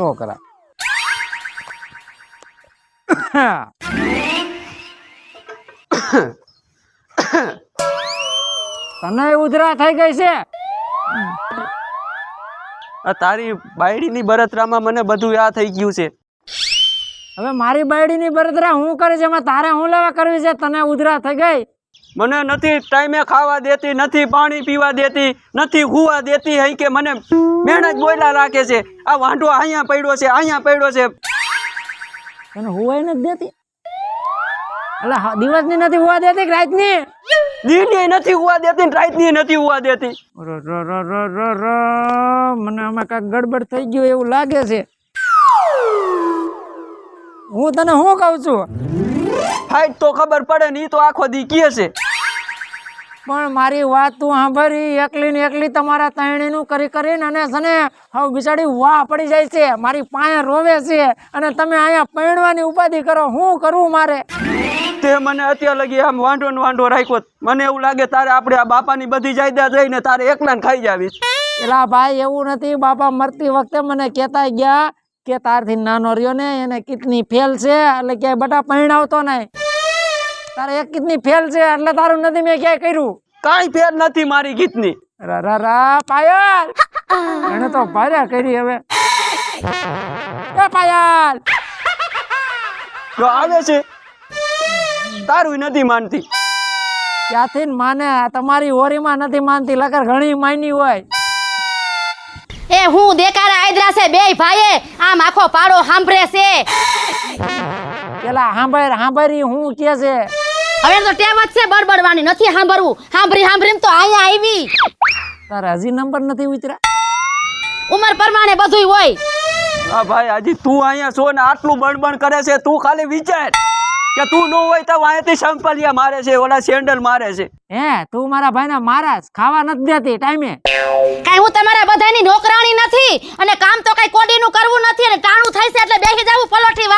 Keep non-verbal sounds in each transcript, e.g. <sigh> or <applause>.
છોકરા તને ઉધરા થઈ ગઈ છે આ તારી બાયડીની બરતરામાં મને બધું આ થઈ ગયું છે. હવે મારી બાયડીની બરતરા હું કરે છે? એમાં તારે હું લેવા કરવી છે? તને ઉધરા થઈ ગઈ? મને નથી ટાઈમે ખાવા દેતી નથી પાણી પીવા દેતી નથી હુવા દેતી હઈ કે મને મેણ જ બોયલા રાખે છે. આ વાંઢો અહીંયા પડ્યો છે અહીંયા પડ્યો છે. તને હુવાય નથી દેતી? એટલે દિવસની નથી હુવા દેતી કે રાતની? દીની નથી હુવા દેતી ને રાતની નથી હુવા દેતી. રો રો રો રો રો રો મને આમાં કાંઈક ગડબડ થઈ ગયું એવું લાગે છે. હું તને શું કહું છું? ફાઈટ તો ખબર પડે ને એ તો આખો દી કહે છે. પણ મારી વાત તું સાંભળી એકલી ને એકલી તમારા તૈણીનું કરી કરીને અને શને હવે બિચારી વાહ પડી જાય છે મારી પાસે રોવે છે અને તમે અહીંયા પૈણવાની ઉપાધિ કરો શું કરવું મારે? તે મને અત્યાર લગી આમ વાંઢો ને વાંઢો રાખ્યો મને એવું લાગે તારે આપણે આ બાપાની બધી જાયદાદ જઈને તારે એકલાને ખાઈ જાવી એલા ભાઈ એવું નથી બાપા મરતી વખતે મને કહેતા ગયા કે તારથી નાનો રહ્યો ને એને કિડની ફેલ છે એટલે ક્યાંય બટા પૈણાવતો નહીં. તારે એક કિડની ફેલ છે એટલે તારું નથી મેં ક્યાંય કર્યું. કાંઈ ફેર નથી મારી ગીતની. રા રા રા પાયલ! એને તો ભાર્યા કરી હવે. એ પાયલ! જો આવે છે. તારું નથી માનતી. ક્યાંથી ને માને? તમારી હોરીમાં નથી માનતી લગર ઘણી માની હોય. એ હું દેકારા આયદરા છે બેય ભાઈએ. આમ આખો પાડો સાંભળે છે. પેલા સાંભળ સાંભળી હું કે છે? હવે તો ટેવ જ છે બડબડવાની નથી સાંભળવું. સાંભળી સાંભળીને તો અહીંયા આવી. તારા હજી નંબર નથી ઉતરા ઉંમર પ્રમાણે બધું હોય. હા ભાઈ હજી તું અહીંયા છો ને આટલું બડબડ કરે છે તું ખાલી વિચાર. કે તું ન હોય તો અહીંયાથી સંપલિયા મારે છે ઓલા સેન્ડલ મારે છે. હે તું મારા ભાઈના મારાસ ખાવા નથી દેતી ટાઈમે. કાઈ હું તમારા બધાની નોકરાણી નથી અને કામ તો કઈ કોડીનું કરવું નથી અને ટાણું થાય છે એટલે બેસી જાવું પલોઠી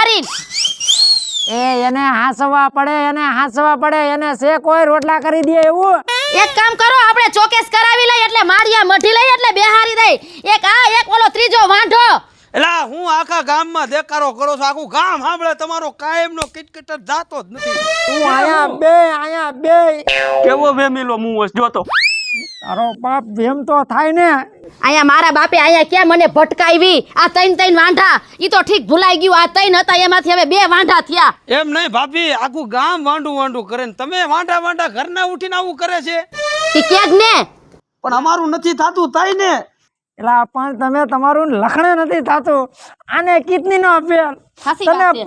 એને હાંસવા પડે એને હાંસવા પડે એને છે કોઈ રોટલા કરી દે એવું. એક કામ કરો આપણે ચોકેસ કરાવી લઈ એટલે મારિયા મઢી લઈ એટલે બેહારી દઈ. એક આ એક ઓલો ત્રીજો વાંઢો. એલા હું આખા ગામમાં દેકારો કરો છું? આખું ગામ સાંભળે તમારો કાયમનો કિટકિટ જ જાતો જ નથી. હું આયા બે આયા બે. કેવો વેમીલો મું જોતો તારો બાપ વેમ તો થાય ને. અહીંયા મારા બાપે અહીંયા ક્યાં મને ભટકાવી આ તૈન તૈન વાંઢા. ઈ તો ઠીક ભૂલાઈ ગયું. આ તૈન હતા એમાંથી હવે બે વાંઢા થયા. એમ નહીં ભાભી આખું ગામ વાંડું વાંડું કરે ને. તમે વાંઢા વાંઢા ઘરના ઉઠીને આવું કરે છે? કે કે જ ને? પણ અમારું નથી થતું થાય ને. એલા પણ તમે તમારું લખણે નથી થતું. આને કિતની નો અપેલ સાચી તને છે.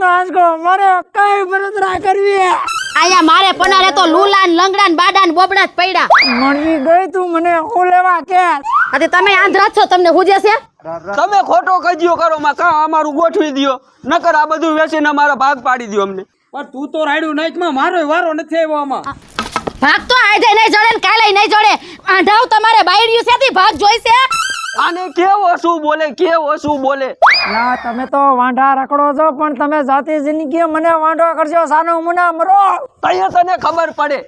નો આંચકો મારે કઈ બળતરા કરવી? અહીંયા મારે પનારે તો લુલા ને લંગડા ને બાડા ને બોબડા જ પડ્યા. મણવી ગઈ તું મને હું લેવા કે અરે તમે આંધ્રા છો તમને હુજે છે? તમે ખોટો કજિયો કરો માં કા અમારું ગોઠવી દયો? નકર આ બધું વેચીને અમારા ભાગ પાડી દ્યો અમને. પણ તું તો રાયડું નાચમાં મારો વારો નથી આવ્યો આમાં. ભાગ તો આજે નહીં જોડે ને કાલે નહીં જોડે. આંધાવ તમારે બાયડ્યું છે ભાગ જોઈશે? આને કેવો શું બોલે કેવો શું બોલે? ના તમે તો વાંઢા રખડો છો પણ તમે જાતિ જિંદગી મને વાંઢો કરજો સાનો મુના મરો. અહીંયા તને ખબર પડે.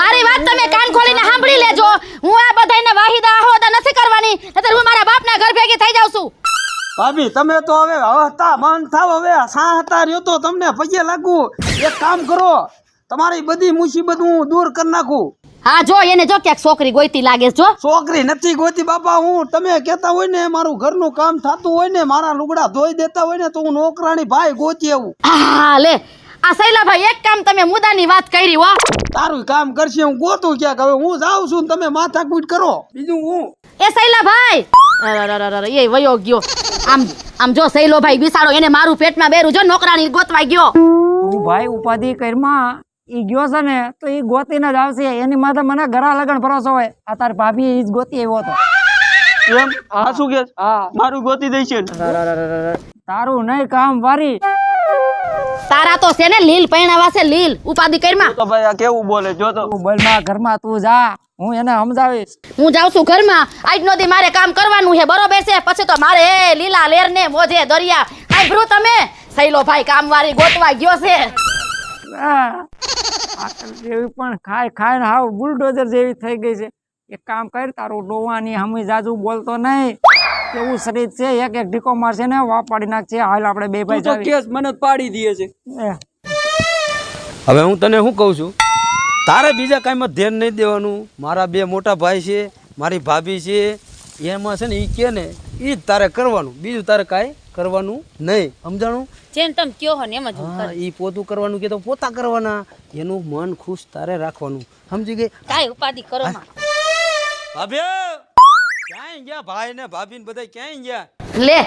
મારી વાત તમે કાન ખોલીને સાંભળી લેજો. હું આ બધાને વાહિદા આહોદા નથી કરવાની નતર હું મારા બાપના ઘર ભેગી થઈ જાઉં છું. ભાભી તમે તો હવે હવતા બંધ થાવ હવે સા હતા રહ્યો તો તમને પગે લાગુ એક કામ કરો તમારી બધી મુસીબત હું દૂર કરી નાખું. હા જો એને જો ક્યાંક છોકરી ગોઈતી લાગે જો. છોકરી નથી ગોતી બાપા હું તમે કહેતા હોય ને મારું ઘરનું કામ થતું હોય ને મારા લુગડા ધોઈ દેતા હોય ને તો હું નોકરાણી ભાઈ ગોતી આવું. હા લે. આ શૈલાભાઈ એક કામ તમે મુદ્દાની વાત કરી હો. તારું કામ કરશે હું ગોતું ક્યાંક. હવે હું જાઉં છું તમે માથા કૂટ કરો. બીજું હું? એ શૈલાભાઈ! એ વયો ગયો. આમ આમ જો શૈલોભાઈ બિસાડો એને મારું પેટમાં બેરું જો નોકરાણી ગોતવા ગયો. તું ભાઈ ઉપાધિ કરમાં ઈ ગયો છે ને તો એ ગોતીને જ આવશે. એની માથે મને ઘરા લગન ભરોસો હોય. આ તારી ભાભી એ જ ગોતી આવ્યો હતો. એમ? હા શું કે મારું ગોતી દઈ છે તારું નહીં કામ વારી. તારા તો છે ને લીલ પૈણાવા છે લીલ. ઉપાધિ કરમાં. તો ભાઈ આ કેવું બોલે? જો તો. તું બોલમાં ઘરમાં તું જા. હું એને સમજાવીશ. હું જાઉં છું ઘરમાં. આજનો દી મારે કામ કરવાનું છે બરોબર છે? પછી તો મારે એ લીલા લેર ને મોજે દરિયા. સાંભળ્યું તમે. શૈલોભાઈ કામવાળી ગોતવા ગયો છે. આકલ જેવી પણ ખાય ખાય ને હાવ બુલડોઝર જેવી થઈ ગઈ છે. એક કામ કર તારું ડોવાની હમી જાજુ બોલતો નહીં. કેવું શરીર છે એક એક ઢીકો મારશે ને વા પાડી નાખશે. હાલ આપણે બે ભાઈ તો કેસ મને જ પાડી દે છે. હવે હું તને શું કહું છું? તારે બીજા કાંઈમાં ધ્યાન નહીં દેવાનું. મારા બે મોટા ભાઈ છે મારી ભાભી છે. એમાં છે ને એ કે ને એ જ તારે કરવાનું. બીજું તારે કાંઈ કરવાનું નહીં. સમજાણું? જેમ તમે કયો હો ને એમ જ હા એ પોતું કરવાનું કે તો પોતા કરવાના. એનું મન ખુશ તારે રાખવાનું. સમજી ગઈ? કાઈ ઉપાધિ કરો માં. ભાભી ક્યાં ગયા ભાઈ ને ભાભી ને બધા ક્યાંય ગયા? લે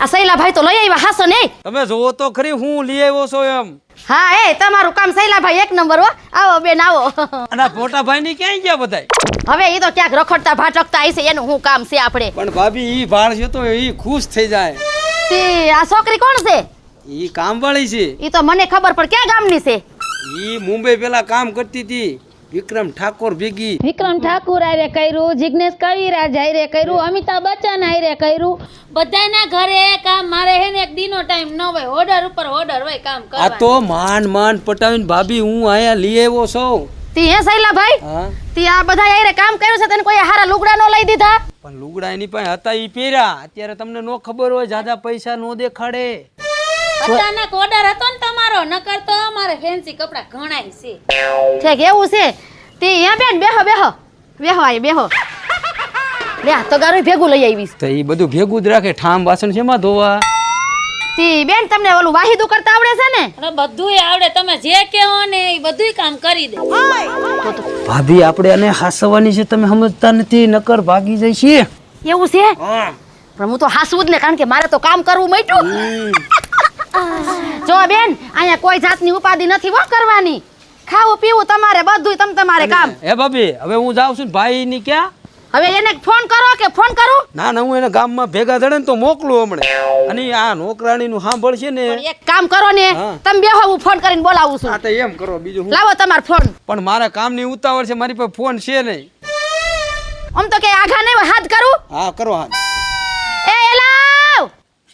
આ શૈલાભાઈ તો લઈ આવ્યા હાસો ને? તમે જોવો તો ખરી હું લઈ આવ્યો છો એમ. હા એ તમારું કામ શૈલાભાઈ એક નંબર હો. આવો બેન આવો. અને મોટા ભાઈ ની ક્યાંય ગયા બધા હવે એ તો ક્યાંક રખડતા ભાટકતા હશે એનું શું કામ છે આપણે? પણ ભાભી ઈ ભાળ છે તો ઈ ખુશ થઈ જાય. તે આ છોકરી કોણ છે? ઈ કામવાળી છે. એ તો મને ખબર પણ ક્યાં ગામની છે? ઈ મુંબઈ પેલા કામ કરતી હતી. વિક્રમ ઠાકોર ભેગી. વિક્રમ ઠાકોર આરે કર્યું જિગ્નેશ કવિરાજ આરે કર્યું અમિતાભ બચ્ચન આરે કર્યું. બધાના ઘરે કામ મારે હે ને એક દીનો ટાઈમ ન હોય ઓર્ડર ઉપર ઓર્ડર હોય કામ આ કરવા તો માન માન પટાવીને ભાભી હું આયા લઈ આવ્યો છું. તી હે સૈલા ભાઈ? તી આ બધા યારે કામ કર્યું છે તને કોઈ હારા લુગડા નો લઈ દીધા? પણ લુગડા એની પાસે હતા ઈ પહેર્યા. અત્યારે તમને નો ખબર હોય જાજા પૈસા નો દેખાડે. અચાનક ઓર્ડર હતો ને તમારો. નકર તો અમારે ફેન્સી કપડા ઘણાય છે. ઠીક એવું છે. તે અહીંયા બેન બેહો બેહો. બેહો આય બેહો. લે આ તો ગારું ભેગું લઈ આવીશ. તો એ બધું ભેગું જ રાખે. ઠામ વાસણ શેમાં ધોવા? તી બેન તમને ઓલું વાહિદું કરતા આવડે છે ને? અરે બધુંય આવડે. તમે જે કહો ને એ બધુંય કામ કરી દે. ભાભી આપણે આને હાસવાની છે તમે સમજતા નથી. નકર ભાગી જાય છે. એવું છે? પણ હું તો હાસવું જ ને કારણ કે મારે તો કામ કરવું મટ્યું જો બેન અહીંયા કોઈ જાતની ઉપાધિ નથી વો કરવાની. ખાવું પીવું તમારે બધું તમ તમારે કામ. હે ભાભી હવે હું જાઉં છું ભાઈ ની ક્યાં? હવે એને ફોન કરો કે ફોન કરું? ના ના હું એને ગામમાં ભેગા થડે ને તો મોકલું હમણાં. અને આ નોકરાણી નું સાંભળશે ને એક કામ કરો ને તમે બે હું ફોન કરીને બોલાવું છું. હા તો એમ કરો બીજું લાવો તમારો ફોન. પણ મારા કામની ઉતાવળ છે મારી પાસે ફોન છે નહીં. આમ તો કે આઘા નહીં હાથ કરું? હા કરો હા એ એલાવ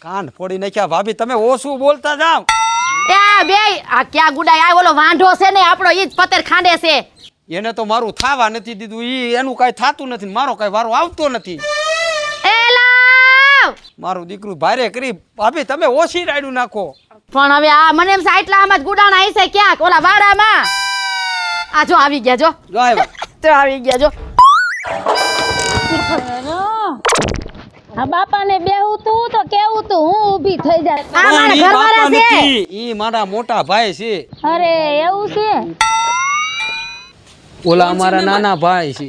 કાન ફોડી નાખ્યા. ભાભી તમે ઓછું બોલતા જાઓ. એ બે આ ક્યાં ગુડાય આ ઓલો વાંઢો છે ને આપણો ઈ જ પતર ખાંડે છે. એને તો મારું થાવા નથી દીધું. ઈ એનું કાઈ થાતું નથી ને મારો કાઈ વારો આવતો નથી. મારું દીકરું ભારે કરી ભાભી તમે ઓછી રાયડું નાખો. પણ હવે આ મને એમ છે આટલા આમાં જ આવી છે ક્યાંક? ઓલા વાડામાં? આ જો આવી ગયા જો. જો <laughs> આવી ગયા જો. આ બાપાને બેહું તું તો કેવું તું? હું ઊભી થઈ જાય આ મારા ઘરવાળા છે. ઈ મારા મોટા ભાઈ છે. અરે એવું છે? ઓલા અમારા નાના ભાઈ છે.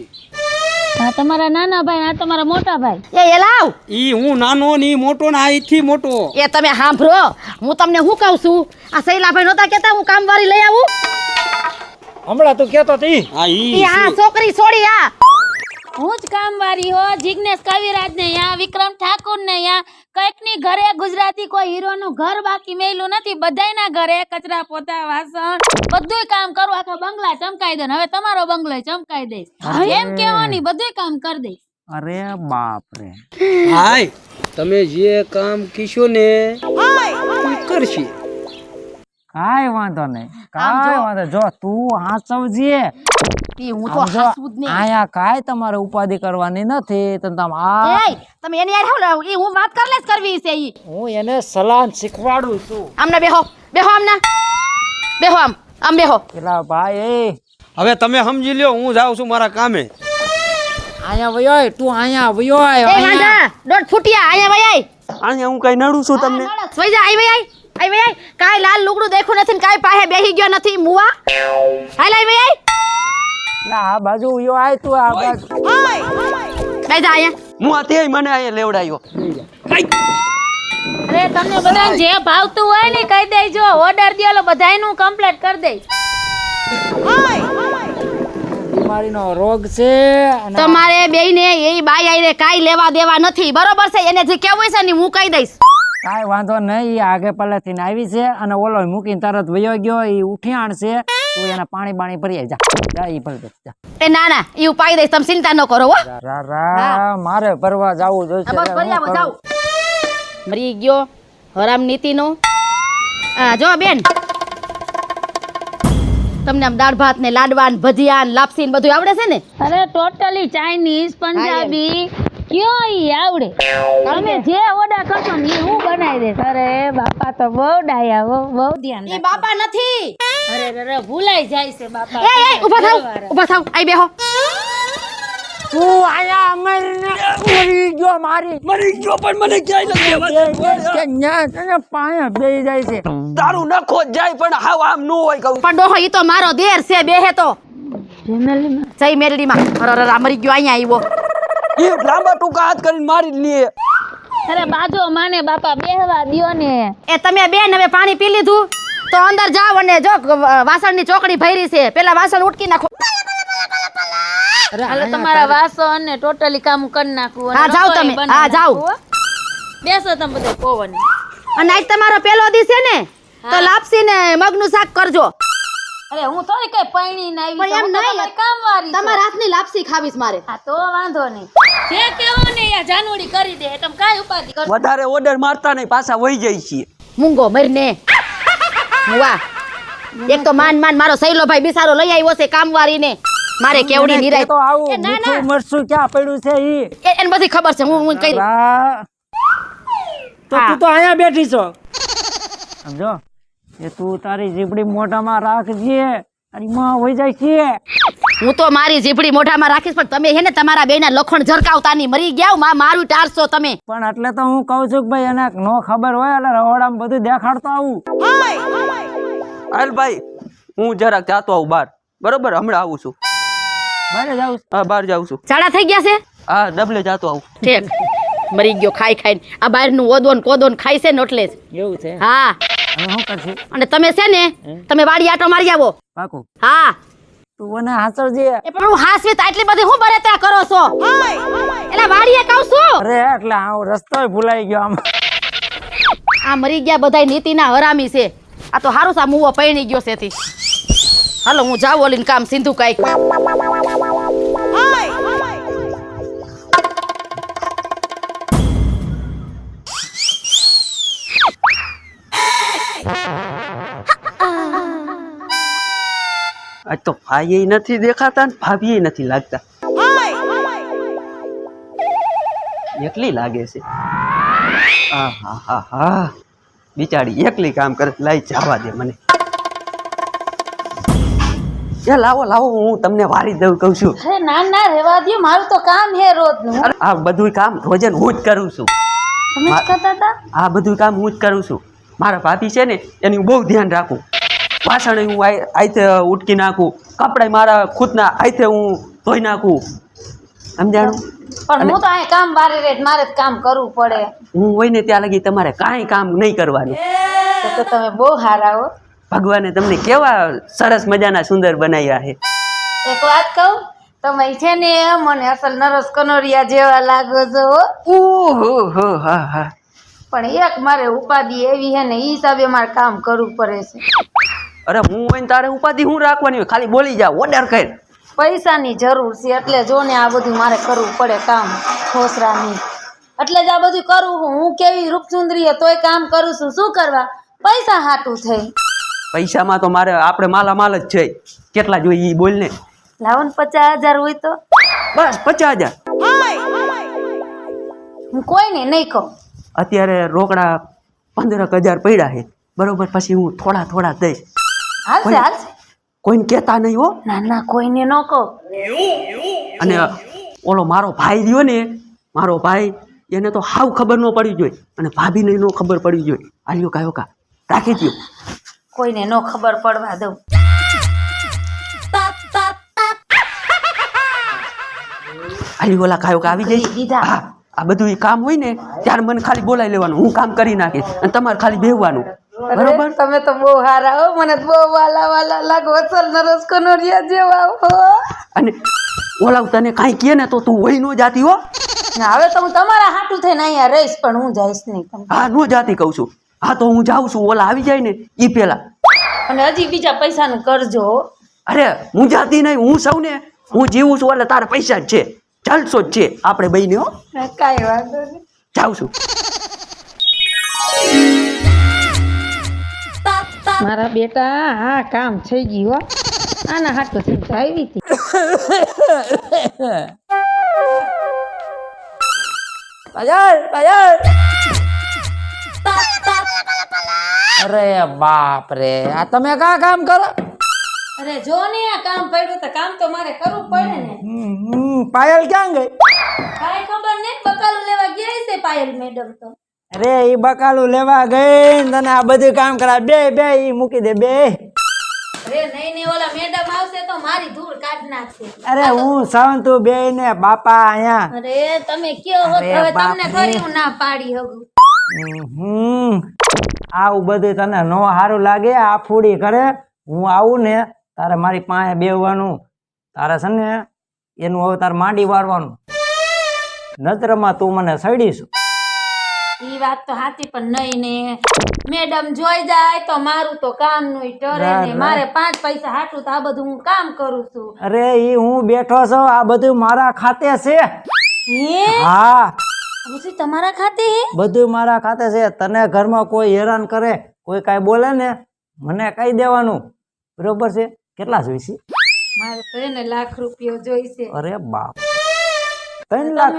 આ તમારા નાના ભાઈ આ તમારા મોટા ભાઈ. એ લાવ. ઈ હું નાનો ને ઈ મોટો ને આ ઈથી મોટો. એ તમે સાંભળો. હું તમને શું કહું છું? આ શૈલાભાઈ નહોતા કહેતા હું કામવાળી લઈ આવું? હમણાં તું કેતો હતી હા ઈ ઈ આ છોકરી છોડી આ હું જ કામવાળી હો જિગ્નેશ કવિરાજ ને યા વિક્રમ ઠાકુર ને યા કંઈકની ઘરે ગુજરાતી કોઈ હીરો નું ઘર બાકી મેલું નથી બધાયના ઘરે કચરા પોતા વાસણ બધુંય કામ કરું આખા બંગલા ચમકાઈ દે હવે તમારો બંગલો ચમકાઈ દઈશ. એમ કેવાની બધુંય કામ કરી દઈશ. અરે બાપ રે હાય તમે જે કામ કીશો ને કરશે. કાય વાંધો નહીં કાય વાંધો જો તું હાચવજે ઈ હું તો આમ જ નહીં. આયા કાંઈ તમારે ઉપાધિ કરવાની નથી. તમે આ તમે એની યાર હું વાત કર કરવી છે ઈ. હું એને સલાહ શીખવાડું છું. આમને બેહો બેહો આમના. બેહો આમ આમ બેહો. પેલા ભાઈ હવે તમે સમજી લ્યો હું જાઉં છું મારા કામે. આયા વયો આય, તું આયા વયો આય, એ વાંધા દોઢ ફૂટિયા આયા વઈ આય હું કઈ નડું છું તમને? વઈ જા. આઈ વઈ આય આઈ વઈ કાય કાઈ લાલ લુગડું દેખું નથી ને કાઈ પાહે બેહી ગયો નથી મુવા. હાલ આઈ એટલે આ બાજુ યો આય તું આ બાજુ. બેહી જા અહીંયા. હું આથી મને અહીંયા લેવડાયો. અરે તમને બધા જે ભાવતું હોય ને કહી દેજો. ઓર્ડર દેલો બધાયનું કમ્પ્લીટ કરી દે બીમારીનો રોગ છે અને તમારે બેયને એ બાઈ આઈને કાઈ લેવા દેવા નથી. બરોબર છે? એને જે કેવું છે ને હું કહી દઈશ. કાંઈ વાંધો નહીં ઈ આગે પહેલેથી આવી છે અને ઓલો મૂકીને તરત વયો ગયો એ ઉઠિયાણ આણશે તું એના પાણી બાણી ભરી જા. જા ઈ ભરી દે જા. એ ના ના ઈ ઉપાય દઈશ તમે ચિંતા ન કરો હો. રા રા મારે ભરવા જાવું જોઈશે. બસ ભરી આવો કરું. મરી ગયો હરામ નીતિનો. આ જો બેન. તમને આમ દાળ ભાત ને લાડવા ને ભજીયા ને લાપસી ને બધું આવડે છે ને? અરે ટોટલી ચાઇનીઝ પંજાબી. કયો ઈ આવડે? તમે જે ઓડા કરશો ને હું બનાવી દે અરે બાપા તો બહુ ડાયા બહુ બહુ ધ્યાન ઈ બાપા નથી. અરે અરે ભૂલાઈ જાય છે બાપા. એ એ ઊભા થાવ ઊભા થાવ આઈ બેહો. તું આયા મરીને મરી ગયો મારી. મરી ગયો પણ મને ક્યાંય નથી કે ન્યા તને પાયા બેહી જાય છે. તારું નખો જાય પણ હાવ આમ ન હોય કહું. પણ ડોહો ઈ તો મારો ધેર છે બેહે તો. મેરડીમાં અરે અરે મરી ગયો અહીંયા આવ્યો. એ લાંબા ટૂંકા હાથ કરીને મારી જ અરે બાજો માને બાપા બેહવા દ્યો ને. એ તમે બેન હવે પાણી પી લીધું? તો અંદર જાવ અને જો વાસણની ચોકડી ભરી છે. પેલા વાસણ ઉટકી નાખો. હાલો તમારા વાસણ ને ટોટલી કામ કરી નાખું હા, જાવ તમે. હા, જાવ બેસો તમે બધા પવન. અને આજ તમારો પેલો દિવસ છે ને? તો લાપસી ને મગનું શાક કરજો. અરે હું થોડી કઈ પૈણી ને આવી પણ એમ નહીં. કામ વાળી છું. તમારા હાથની લાપસી ખાવીશ મારે. હા તો વાંધો નહીં. જે કેવો ને યા જાનુડી કરી દે. તમ કાઈ ઉપાધિ કર વધારે ઓર્ડર મારતા નહીં પાછા વહી જાય છીએ મૂંગો મરને વાહ એક તો માન માન મારો સૈલો ભાઈ બિસારો લઈ આવ્યો છે કામવાળીને. મારે કેવડી નિરાય તો આવું ના મીઠું ના મરચું ક્યાં પડ્યું છે ઈ? એને બધી ખબર છે હું હું કઈ તો તું તો અહીંયા બેઠી છો. સમજો? એ તું તારી જીબડી મોઢામાં રાખજે. તારી માં હોય જાય છે. હું તો મારી જીપડી મોઢામાં રાખીશ પણ તમે હે ને તમારા બેના લખણ ઝરકાવતાની મરી ગયા માં મારું ટાળશો તમે. પણ એટલે તો હું કહું છું કે ભાઈ એને નો ખબર હોય એટલે રવાડામાં બધું દેખાડતો આવું. હાલ ભાઈ હું જરાક જાતો આવું બહાર. બરોબર? હમણાં આવું છું. બહાર જાઉં છું. હા બહાર જાઉં છું. ચાડા થઈ ગયા છે? હા ડબલે જાતો આવું. ઠીક. મરી ગયો ખાઈ ખાઈને. આ બહારનું ઓદોન કોદોન ખાઈ છે ને એટલે એવું છે? હા. હવે શું કરશું અને તમે છે ને તમે વાડી આટો મારી આવો. પાકું. હા. તું મને હાચવજે એ પણ હું હાસવી તો આટલી બધી હું બરેતરા કરો છો? એટલે વાડીએ કહું છું. અરે એટલે આ રસ્તો ભૂલાઈ ગયો આમ. આ મરી ગયા બધાય નીતિના હરામી છે. આ તો હારું સા મુવો પૈણી ગયો છે થી હાલો હું ઓલીને કામ સિંધુ કાંઈક. તો ભાઈ નથી દેખાતા ને ભાભી નથી લાગતા. એકલી લાગે છે. આ હા હા હા બિચારી એકલી કામ કરે લાઈ જવા દે મને. એ લાવો લાવો હું તમને વારી દઉં કહું છું. અરે ના ના રેવા દે મારું તો કામ હે રોજનું. આ બધું કામ રોજે હું જ કરું છું. તમે કરતા હતા? આ બધું કામ હું જ કરું છું. મારા ભાભી છે ને એની બહુ ધ્યાન રાખું. વાસણ હું આઈ- આઈથે ઉટકી નાખું. કપડા મારા ખુદના આઈથે હું ધોઈ નાખું. સમજાણું? પણ હું તો અહીં કામ વારે રે મારે કામ કરવું પડે. હું હોય ને ત્યાં લગી તમારે કાંઈ કામ નહીં કરવાનું. તો તો તમે બહુ હારા હો. ભગવાને તમને કેવા સરસ મજાના સુંદર બનાવ્યા છે. એક વાત કહું તમે છે ને મને અસલ નરસ કનોરિયા જેવા લાગો છો ઓહો હો હા હા. પણ એક મારે ઉપાધિ એવી છે ને એ હિસાબે મારે કામ કરવું પડે છે. અરે હું હોય ને તારે ઉપાધિ હું રાખવાની હોય? ખાલી બોલી જાવ ઓર્ડર કર. પૈસાની જરૂર છે એટલે જો ને આ બધું મારે કરવું પડે કામ ખોસરાની. એટલે જ આ બધું કરું છું હું કેવી રૂપસુંદરી હે તોય કામ કરું છું. શું કરવા? પૈસા હાટું થઈ. પૈસામાં તો મારે આપણે માલા માલ જ છે. કેટલા જોઈએ એ બોલ ને. લાવો ને પચાસ હજાર હોય તો. બસ પચાસ હજાર. હું કોઈને નહીં કહું. અત્યારે રોકડા પંદરક હજાર પડ્યા છે. બરોબર પછી હું થોડા થોડા દઈશ. હાલશે હાલશે. કોઈને કહેતા નહીં હો. ના ના કોઈને ન કહું. અને ઓલો મારો ભાઈ રહ્યો ને મારો ભાઈ એને તો હાવ ખબર ન પડી જોઈએ અને ભાભીને ન ખબર પડી જોઈએ આલ્યો કાયો કા. રાખી દ્યો. કોઈને ન ખબર પડવા દઉં. આલી ઓલા કાયો કા આવી જાય દીધા. આ બધું કામ હોય ને ત્યારે મને ખાલી બોલાવી લેવાનું. હું કામ કરી નાખીશ. અને તમારે ખાલી બેહવાનું. બરોબર? તમે તો બહુ હારા હો મને બહુ વાલા વાલા લાગ વસલ નરસ કનોરિયા જેવા હો. અને ઓલા તને કાંઈ કહે ને તો તું વહી ન જાતી હો. ના હવે તો હું તમારા હાટું થઈને અહીંયા રહીશ પણ હું જઈશ નહીં. હા ન જાતી કહું છું. હા તો હું જાઉં છું ઓલા આવી જાય ને ઈ પેલા. અને હજી બીજા પૈસાનું કરજો અરે હું જાતી નહીં હું સૌને હું જીવું છું એટલે તારા પૈસા જ છે. ચાલશો જ છે આપણે બહીને હો. કાંઈ વાંધો નહીં. જાઉં છું. મારા બેટા હા કામ થઈ ગયું હો. આના થઈ તો આવી હતી. પાયલ પાયલ અરે બાપ રે આ તમે કા કામ કરો? અરે જો ને આ કામ પડ્યું તો કામ તો મારે કરવું પડે ને. પાયલ ક્યાં ગઈ? કાઈ ખબર નહીં બકાલ લેવા ગયા છે પાયલ મેડમ તો. અરે એ બકાલું લેવા ગઈ ને તને આ બધું કામ કરા બે બે ઈ મૂકી દે બે. અરે નહીં નહીં ઓલા મેડમ આવશે તો મારી ધૂળ કાઢ નાખશે. અરે હું સાવંતુ બે ને બાપા અહીંયા. અરે તમે કયો હો? હવે બાપ તમને ફરી હું ના પાડી હગું હમ આવું બધું તને નો સારું લાગે આ ફૂડી કરે હું આવું ને તારે મારી પાસે બેહવાનું. તારે છે ને એનું હવે તારે માંડી વાળવાનું નજરમાં તું મને સડીશું. ઈ વાત તો સાચી પણ નહીં ને. મેડમ જોઈ જાય તો મારું તો કામનું ટરે ને. મારે પાંચ પૈસા હાટું તો આ બધું હું કામ કરું છું. અરે ઈ હું બેઠો છું આ બધું મારા ખાતે છે. હે? હા. પછી તમારા ખાતે બધું મારા ખાતે છે. તને ઘરમાં કોઈ હેરાન કરે કોઈ કાઈ બોલે ને મને કહી દેવાનું. બરોબર છે? કેટલા જોઈશે? મારે તો એને લાખ રૂપિયો જોઈશે. અરે બાપ. ત્રણ લાખ.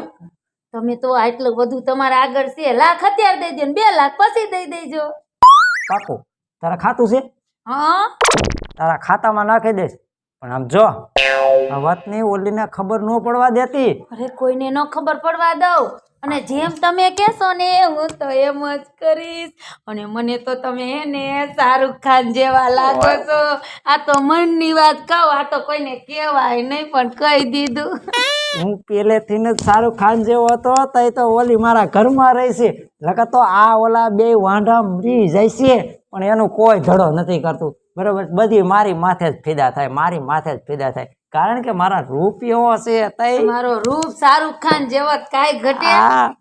તમે તો આટલું બધું તમારા આગળ છે. લાખ અત્યારે દઈ દેજો ને બે લાખ પછી દઈ દેજો. પાકું. તારા ખાતું છે? હા. તારા ખાતામાં નાખી દઈશ. પણ આમ જો આ વાતની ઓલીને ખબર ન પડવા દેતી. અરે કોઈને ન ખબર પડવા દઉં. અને જેમ તમે કહેશો ને હું તો એમ જ કરીશ. અને મને તો તમે ને શાહરુખ ખાન જેવા લાગો છો. આ તો મનની વાત કહું આ તો કોઈને કહેવાય નહીં પણ કહી દીધું. હું પેલેથી જ શાહરુખ ખાન જેવો હતો તઈ તો ઓલી મારા ઘરમાં રહી છે. લગા તો આ ઓલા બે વાંઢા મરી જાય છે પણ એનું કોઈ ધડો નથી કરતું. બરોબર? બધી મારી માથે જ ફિદા થાય મારી માથે જ ફિદા થાય. કારણ કે મારા રૂપિયો હશે તઈ. મારો રૂપ શાહરુખ ખાન જેવો કાંઈ ઘટે.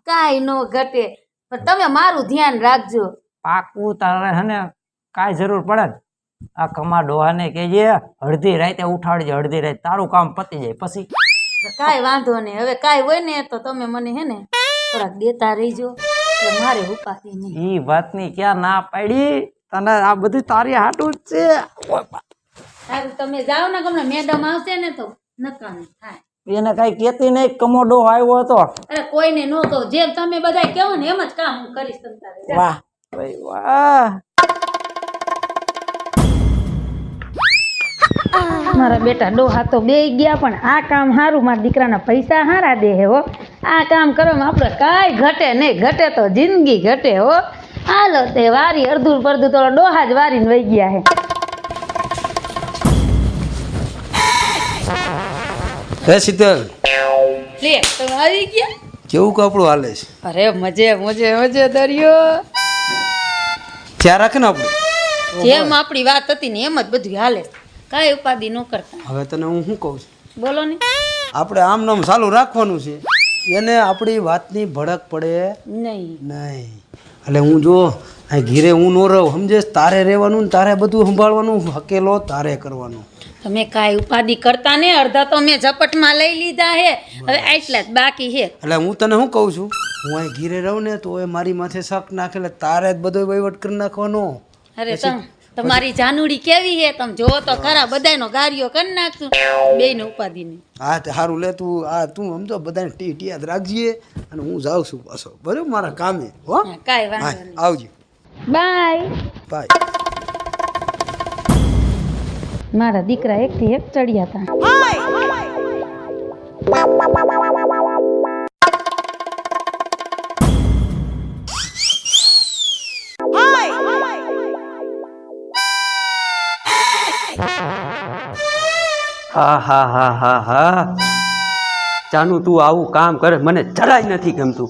કાંઈ ન ઘટે. પણ તમે મારું ધ્યાન રાખજો. પાકું તારે હને કાંઈ જરૂર પડે આ કમા ડોહાને કહેજે અડધી રાતે ઉઠાડજે અડધી રાતે તારું કામ પતી જાય પછી. કાંઈ વાંધો નહીં. હવે કાંઈ હોય ને તો તમે મને હે ને થોડાક દેતા રહીજો. મારે ઉપાધિ નહીં. એ વાતની ક્યાં ના પાડી? તને આ બધું તારી હાટું જ છે. સારું તમે જાઓ ને ગમે મેડમ આવશે ને તો નકામી થાય. એને કઈ કેતી નહીં કમોડો આવ્યો હતો. અરે કોઈને ન કહો જેમ તમે બધા કહો ને એમ જ કામ હું કરીશ તમ વાહ ભાઈ વાહ. મારા બેટા ડોહા તો બે ગયા પણ આ કામ સારું મારા દીકરાના પૈસા હારા દે હે હો. આ કામ કરવામાં આપણે કાંઈ ઘટે નહીં ઘટે તો જિંદગી ઘટે હો. હાલો તે વારી અડધું પડધું તો ડોહા જ વારીને વહી ગયા હે. હે શીતલ? લે તમે આવી ગયા? કેવું કપડું હાલે છે? અરે મજે મજે મજે દરિયો. ત્યાં રાખે ને આપણે? જેમ આપણી વાત હતી ને એમ જ બધું હાલે કાંઈ ઉપાધિ ન કરતા. હવે તને હું શું કહું છું? બોલો ને. આપણે આમ નામ ચાલુ રાખવાનું છે. એને આપણી વાતની ભડક પડે નહીં. નહીં. એટલે હું જો ઘીરે હું ન રહું સમજે તારે રહેવાનું ને તારે બધું સંભાળવાનું હકેલો તારે કરવાનું. તમે કાંઈ ઉપાધિ કરતા ને અડધા તો મેં ઝપટમાં લઈ લીધા હે. હવે આટલા જ બાકી છે એટલે હું તને શું કહું છું? હું અહીં ઘીરે રહું ને તો એ મારી માથે શક નાખે એટલે તારે જ બધો વહીવટ કરી નાખવાનો. અરે તમ તમારી જાનુડી કેવી હે? તમે જોવો તો ખરા બધાયનો ગારીઓ કરી નાખશું. બેયને ઉપાધિની હા તે સારું લે તું આ તું સમજો બધાને ટી ટી યાદ રાખજે અને હું જાઉં છું પાછો. બરાબર મારા કામે હો? કાંઈ વાંધો નહીં. આવજો. બાય. બાય. મારા દીકરા એકથી એક ચડ્યા હતા હા હા હા હા હા. જાનું તું આવું કામ કરે. મને જરાય નથી ગમતું.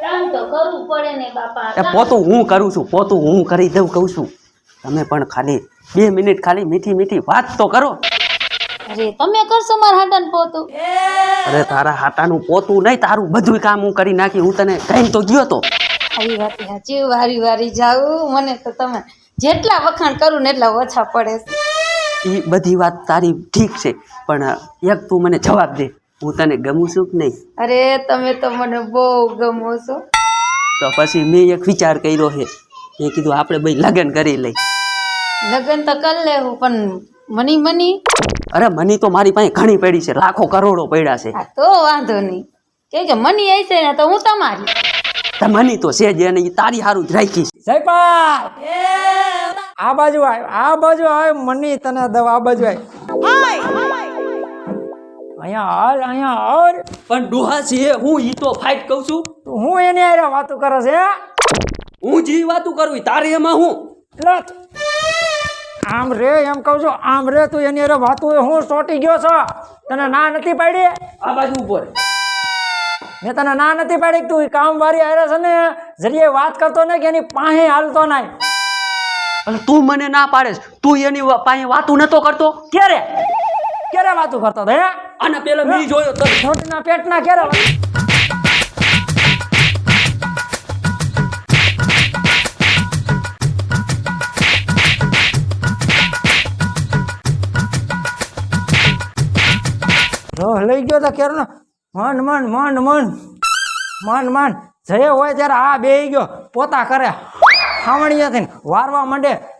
કામ તો કરવું પડે ને બાપા. એ પોતું હું કરું છું પોતું હું કરી દઉં કહું છું. તમે પણ ખાલી બે મિનિટ ખાલી મીઠી મીઠી વાત તો કરો. અરે તમે કરશો મારા હાટાનું પોતું? અરે તારા હાટાનું પોતું નહીં તારું બધું કામ હું કરી નાખી હું તને કહીને તો ગયો તો. આવી વાત સાચી વારી વારી જાઉં. મને તો તમે જેટલા વખાણ કરું ને એટલા ઓછા પડે એ બધી વાત તારી ઠીક છે પણ એક તું મને જવાબ દે. હું તને ગમું છું કે નહીં? અરે તમે તો મને બહુ ગમો છો. તો પછી મેં એક વિચાર કર્યો છે. મેં કીધું આપણે ભાઈ લગ્ન કરી લઈ. લગ્ન તો કરી લેવું પણ મની મની. અરે મની તો મારી પાસે ઘણી પડી છે. લાખો કરોડો પડ્યા છે. તો વાંધો નહીં. કેમ કે મની હશે ને તો હું તમારી. તે મની તો છે જ એને તારી હારું જ રાખીશ જયપાલ! આ બાજુ આવ આ બાજુ આવ મની તને દવ આ બાજુ આવ અહીંયા હાલ અહીંયા હાલ. પણ ડોહા છે હું ઈ તો ફાઇટ કહું છું. તું હું એની હારે વાતો કરે છે હે? હું જે વાતો કરું તારે એમાં હું. આમ રે એમ કહું છું આમ રે તું એની અરે વાતું હું ચોટી ગયો છો? તને ના નથી પાડી? આ બાજુ ઉપર મેં તને ના નથી પાડી તું કામ વાળી હારે છે ને જરીએ વાત કરતો ને કે એની પાસે હાલતો નહીં. અને તું મને ના પાડેશ તું એની પાસે વાતું નતો કરતો? ક્યારે? ક્યારે વાતું કરતો હે? અને પેલો મેં જોયો તો છોટીના પેટના ક્યારે લઈ ગયો તો કેરનો. મન મન મન મન. મન મન. જય હોય ત્યારે આ બે ગયો. પોતા કરે. હાવણીયા થઈને વારવા માંડે.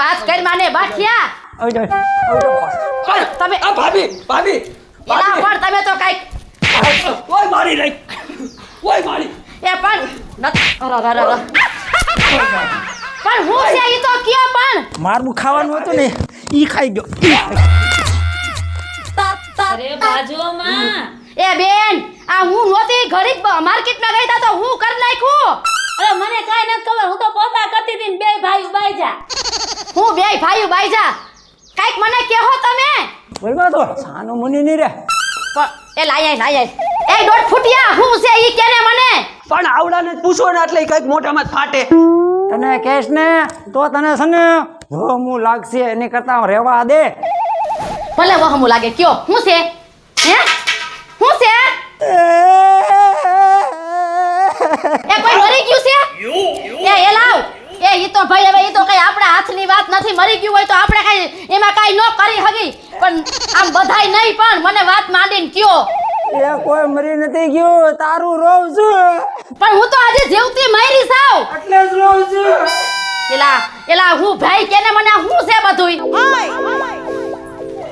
હાથ કરી માને બાઠિયા તમે આ ભાભી ભાભી એલા પણ તમે તો કંઈક ઓય મારી રહી ઓય મારી. એ પણ નત- અર, અર, અર, અર. પણ હું છે ઈ તો કયો પણ? મારું ખાવાનું હતું ને ઈ ખાઈ ગયો. ઈ અરે બાજુમાં એ બેન આ હું નહોતી ઘડીક માર્કેટમાં ગઈ તા તો હું કરી નાખ્યું. અરે મને કાઈ નથી ખબર હું તો પોતા કરતી હતી બે ભાઈ બાઈજા હું બે ભાઈઓ બાઈજા કંઈક મને કહો તમે. બોલવા તો સાનો મુની ની રે. પણ એ લાય લાય એ દોઢ ફૂટિયા હું છે ઈ કેને મને? પણ આવડાને ને પૂછો ને એટલે કંઈક મોટામાં મોઢામાં ફાટે. તને કેશ ને તો તને સને વહમુ લાગશે એની કરતા રહેવા દે. ભલે વહમુ લાગે કયો હું છે? હે? હું છે? એ કોઈ મરી ગયું છે? એ એ લાવ. એ ઈ તો ભાઈ હવે ઈ તો કઈ આપણા હાથની વાત નથી મરી ગયું હોય તો આપણે કઈ એમાં કઈ ન કરી હગી. પણ આમ બધાય નહીં પણ મને વાત માંડીને કયો. એ કોઈ મરી નથી ગયું તારું રોવ છું. પણ હું તો આજે જીવતી મરી સાવ એટલે જ રોવ છું. એલા એલા હું ભાઈ કેને મને હું છે બધુંય?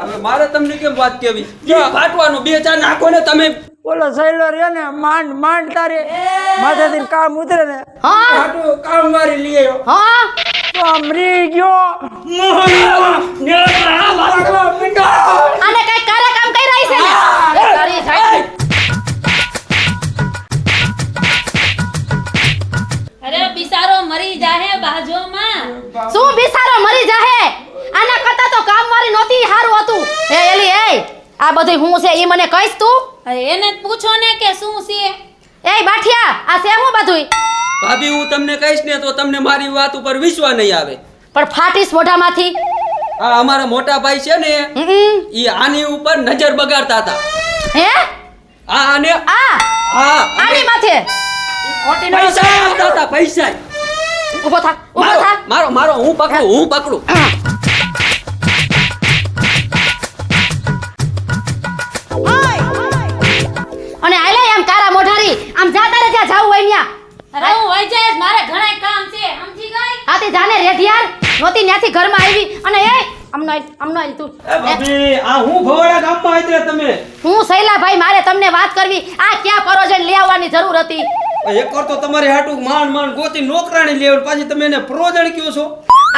હવે મારે તમને કેમ વાત કેવી? કે ફાટવાનું બે ચાર નાખો ને તમે બોલો સહેલો રહ્યો ને માંડ માંડ તારે. માથેથી કામ ઉતરે ને. હાટું કામ મારી લઈ આવ્યો. હા? તો મરી ગયો. આને કઈ કારા કામ કરી રહી છે ને અરે બિસારો મરી જાહે બાજુમાં. શું બિસારો મરી જાહે? આના કરતા તો કામ વાળી નોતી હારું હતું. એ એલી એ આ બધું હું છે એ મને કહીશ તું? એને પૂછો ને કે શું છે? એ બાઠિયા આ છે હું બધુંય ભાભી હું તમને કહીશ ને તો તમને મારી વાત ઉપર વિશ્વાસ નહીં આવે. પણ ફાટીશ મોઢામાંથી? આ અમારા મોટા ભાઈ છે ને એ ઈ આની ઉપર નજર બગાડતા હતા. હે? આ આને? આ? હા આની માથે? ખોટી ન પૈસા આવતા હતા પૈસા. ઊભો થા ઊભો થા. મારો મારો હું પકડું હું પકડું. એમ કારા મોઢારી આમ જા તારે જ્યાં જાવું હોય ન્યા. અરે હું વઈ જઈશ મારે ઘણા કામ છે સમજી ગઈ? હા તે જાને રેઢિયાર નહોતી ત્યાંથી ઘરમાં આવી. અને એ અમનો અમનો તું. એ ભાભી આ હું ભવાડા ગામમાં આવી તમે? હું શૈલાભાઈ મારે તમને વાત કરવી. આ ક્યાં પરોજન લઈ આવવાની જરૂર હતી? એક વાર તો તમારી હાટું માન માન ગોતી નોકરાણી લેવડ. પાછી તમે એને પ્રોજણ કયો છો?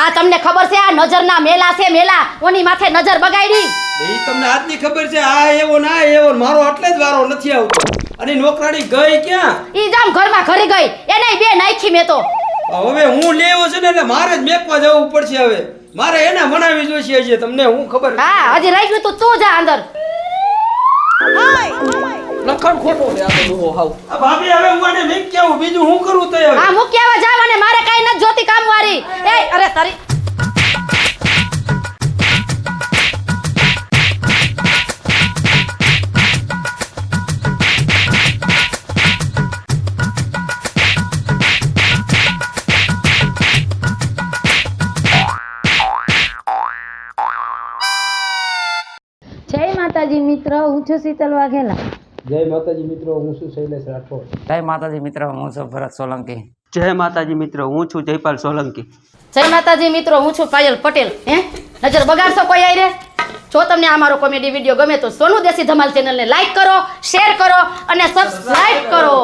આ તમને ખબર છે આ નજરના મેલા છે મેલા. ઓની માથે નજર બગાડી. એ તમને આજની ખબર છે આ એવો ના એવો મારો એટલે જ વારો નથી આવતો. અને નોકરાણી ગઈ ક્યાં? ઈ જામ ઘરમાં ઘરી ગઈ. એને બે નાખી મેં તો. હવે હું લેવો છે ને એટલે મારે જ મેકવા જવું પડશે હવે. મારે એને મનાવી જોઈશે હજી તમને હું ખબર હા હજી રાખ્યું તો તું જા અંદર. લખણ ખોટો લે આ તો હાવ. આ ભાભી હવે હું આને મેં કેવું બીજું હું કરું તો હા મૂકી આવા જાવ અને મારે કાઈ નથી જોતી કામ વાળી એ અરે તારી હું છું શીતલ વાઘેલા. જય માતાજી મિત્રો હું છું શૈલેષ રાઠોડ. જય માતાજી મિત્રો હું છું ભરત સોલંકી. જય માતાજી મિત્રો હું છું જયપાલ સોલંકી. જય માતાજી મિત્રો હું છું પાયલ પટેલ. હે? નજર બગાડશો કોઈ આઈ રે જો તમને આ મારો કોમેડી વીડિયો ગમે તો સોનુ દેશી ધમાલ ચેનલને લાઈક કરો શેર કરો અને સબસ્ક્રાઇબ કરો.